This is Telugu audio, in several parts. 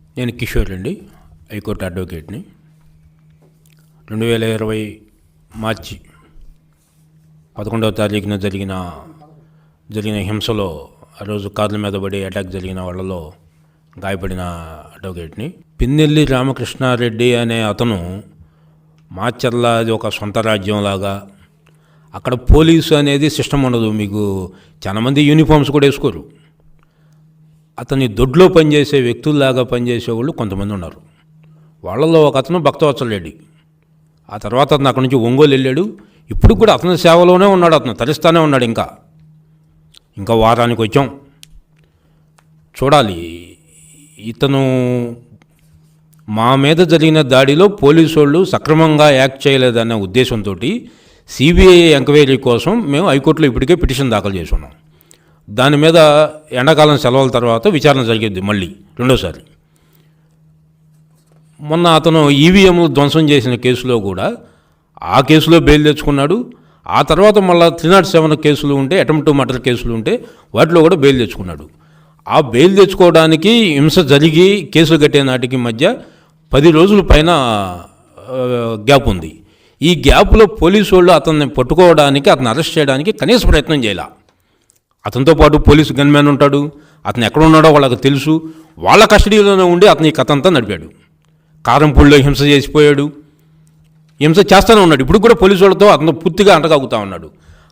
నేను కిషోర్ అండి హైకోర్టు అడ్వకేట్ని. రెండు వేల ఇరవై మార్చి పదకొండవ తారీఖున జరిగిన జరిగిన హింసలో ఆ రోజు కార్ల మీద పడి అటాక్ జరిగిన వాళ్ళలో గాయపడిన అడ్వకేట్ని. పిన్నెల్లి రామకృష్ణారెడ్డి అనే అతను మాచర్ల అది ఒక సొంత రాజ్యంలాగా అక్కడ పోలీసు అనేది సిస్టమ్ ఉండదు. మీకు చాలామంది యూనిఫామ్స్ కూడా వేసుకోరు. అతని దొడ్లో పనిచేసే వ్యక్తుల్లాగా పనిచేసే వాళ్ళు కొంతమంది ఉన్నారు. వాళ్ళలో ఒక అతను భక్తవత్సలేడి ఆ తర్వాత అతను అక్కడి నుంచి ఒంగోలు వెళ్ళాడు. ఇప్పుడు కూడా అతని సేవలోనే ఉన్నాడు అతను తరిస్తానే ఉన్నాడు ఇంకా. ఇంకా వారానికి వచ్చాం. చూడాలి. ఇతను మా మీద జరిగిన దాడిలో పోలీసు వాళ్ళు సక్రమంగా యాక్ట్ చేయలేదనే ఉద్దేశంతో సిబిఐ ఎంక్వైరీ కోసం మేము హైకోర్టులో ఇప్పటికే పిటిషన్ దాఖలు చేసి ఉన్నాం. దాని మీద ఎండాకాలం సెలవుల తర్వాత విచారణ జరిగింది మళ్ళీ రెండోసారి. మొన్న అతను ఈవీఎంలు ధ్వంసం చేసిన కేసులో కూడా ఆ కేసులో బెయిల్ తెచ్చుకున్నాడు. ఆ తర్వాత మళ్ళీ త్రీ నాట్ సెవెన్ కేసులు ఉంటే అటెంప్ట్ మర్డర్ కేసులు ఉంటే వాటిలో కూడా బెయిల్ తెచ్చుకున్నాడు. ఆ బెయిల్ తెచ్చుకోవడానికి హింస జరిగి కేసులు కట్టే నాటికి మధ్య పది రోజుల పైన గ్యాప్ ఉంది. ఈ గ్యాప్లో పోలీసు వాళ్ళు అతన్ని పట్టుకోవడానికి అతను అరెస్ట్ చేయడానికి కనీస ప్రయత్నం చేయాలి. అతనితో పాటు పోలీసు గన్మ్యాన్ ఉంటాడు. అతను ఎక్కడ ఉన్నాడో వాళ్ళకి తెలుసు. వాళ్ళ కస్టడీలోనే ఉండి అతని కథ అంతా నడిపాడు. కారంపూడిలో హింస చేసిపోయాడు. హింస చేస్తూనే ఉన్నాడు. ఇప్పుడు కూడా పోలీసు వాళ్ళతో అతను పూర్తిగా అంటగాగుతూ ఉన్నాడు.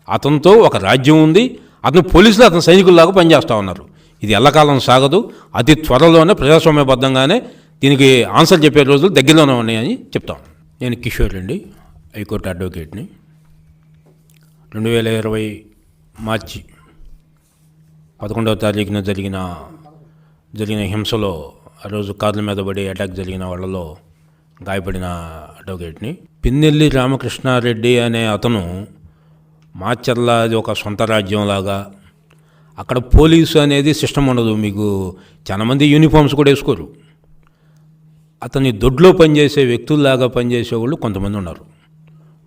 అతనితో ఒక రాజ్యం ఉంది. అతను పోలీసులు అతను సైనికుల్లాగా పనిచేస్తూ ఉన్నారు. ఇది ఎల్లకాలం సాగదు. అతి త్వరలోనే ప్రజాస్వామ్యబద్ధంగానే దీనికి ఆన్సర్ చెప్పే రోజులు దగ్గరలోనే ఉన్నాయని చెప్తాం. నేను కిషోర్ అండి. హైకోర్టు అడ్వకేట్ని. రెండు వేల ఇరవై మార్చి పదకొండవ తారీఖున జరిగిన జరిగిన హింసలో ఆ రోజు కార్ల మీద పడి అటాక్ జరిగిన వాళ్ళలో గాయపడిన అడ్వకేట్ని పిన్నెల్లి రామకృష్ణారెడ్డి అనే అతను మాచర్ల అది ఒక సొంత రాజ్యంలాగా అక్కడ పోలీసు అనేది సిస్టమ్ ఉండదు మీకు చాలామంది యూనిఫామ్స్ కూడా వేసుకోరు. అతని దొడ్లో పనిచేసే వ్యక్తుల్లాగా పనిచేసే వాళ్ళు కొంతమంది ఉన్నారు.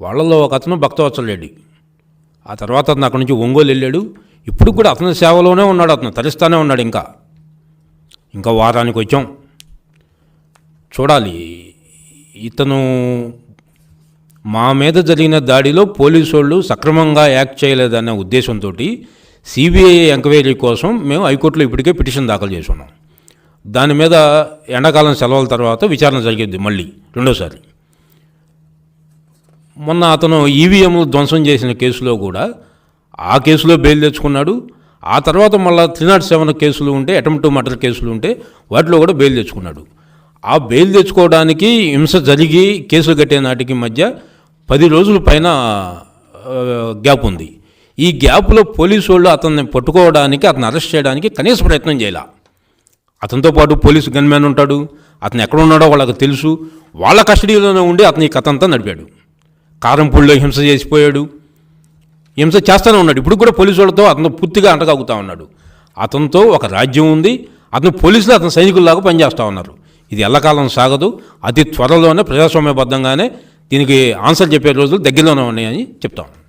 వాళ్ళలో ఒక అతను భక్తవత్సల రెడ్డి. ఆ తర్వాత అతను అక్కడి నుంచి ఒంగోలు వెళ్ళాడు. ఇప్పుడు కూడా అతని సేవలోనే ఉన్నాడు అతను తరిస్తానే ఉన్నాడు ఇంకా. ఇంకా వారానికి వచ్చాం. చూడాలి ఇతను మా మీద జరిగిన దాడిలో పోలీసు వాళ్ళు సక్రమంగా యాక్ట్ చేయలేదనే ఉద్దేశంతో సిబిఐ ఎంక్వైరీ కోసం మేము హైకోర్టులో ఇప్పటికే పిటిషన్ దాఖలు చేసుకున్నాం దాని మీద ఎండాకాలం సెలవుల తర్వాత విచారణ జరిగింది మళ్ళీ రెండోసారి. మొన్న అతను ఈవీఎంలు ధ్వంసం చేసిన కేసులో కూడా ఆ కేసులో బెయిల్ తెచ్చుకున్నాడు. ఆ తర్వాత మళ్ళీ త్రీ నాట్ సెవెన్ కేసులు ఉంటే అటెంప్ట్ మర్డర్ కేసులు ఉంటే వాటిలో కూడా బెయిల్ తెచ్చుకున్నాడు. ఆ బెయిల్ తెచ్చుకోవడానికి హింస జరిగి కేసులు కట్టే నాటికి మధ్య పది రోజుల పైన గ్యాప్ ఉంది. ఈ గ్యాప్లో పోలీసు వాళ్ళు అతన్ని పట్టుకోవడానికి అతను అరెస్ట్ చేయడానికి కనీస ప్రయత్నం చేయాల. అతనితో పాటు పోలీసు గన్మ్యాన్ ఉంటాడు. అతను ఎక్కడ ఉన్నాడో వాళ్ళకి తెలుసు. వాళ్ళ కస్టడీలోనే ఉండి అతని కథ అంతా నడిపాడు. కారంపూడిలో హింస చేసిపోయాడు. హింస చేస్తూనే ఉన్నాడు. ఇప్పుడు కూడా పోలీసు వాళ్ళతో అతను పూర్తిగా అంటగాగుతూ ఉన్నాడు. అతనితో ఒక రాజ్యం ఉంది. అతను పోలీసులు అతను సైనికుల్లాగా పనిచేస్తూ ఉన్నారు. ఇది ఎల్లకాలం సాగదు. అతి త్వరలోనే ప్రజాస్వామ్యబద్ధంగానే దీనికి ఆన్సర్ చెప్పే రోజులు దగ్గరలోనే ఉన్నాయని చెప్తాం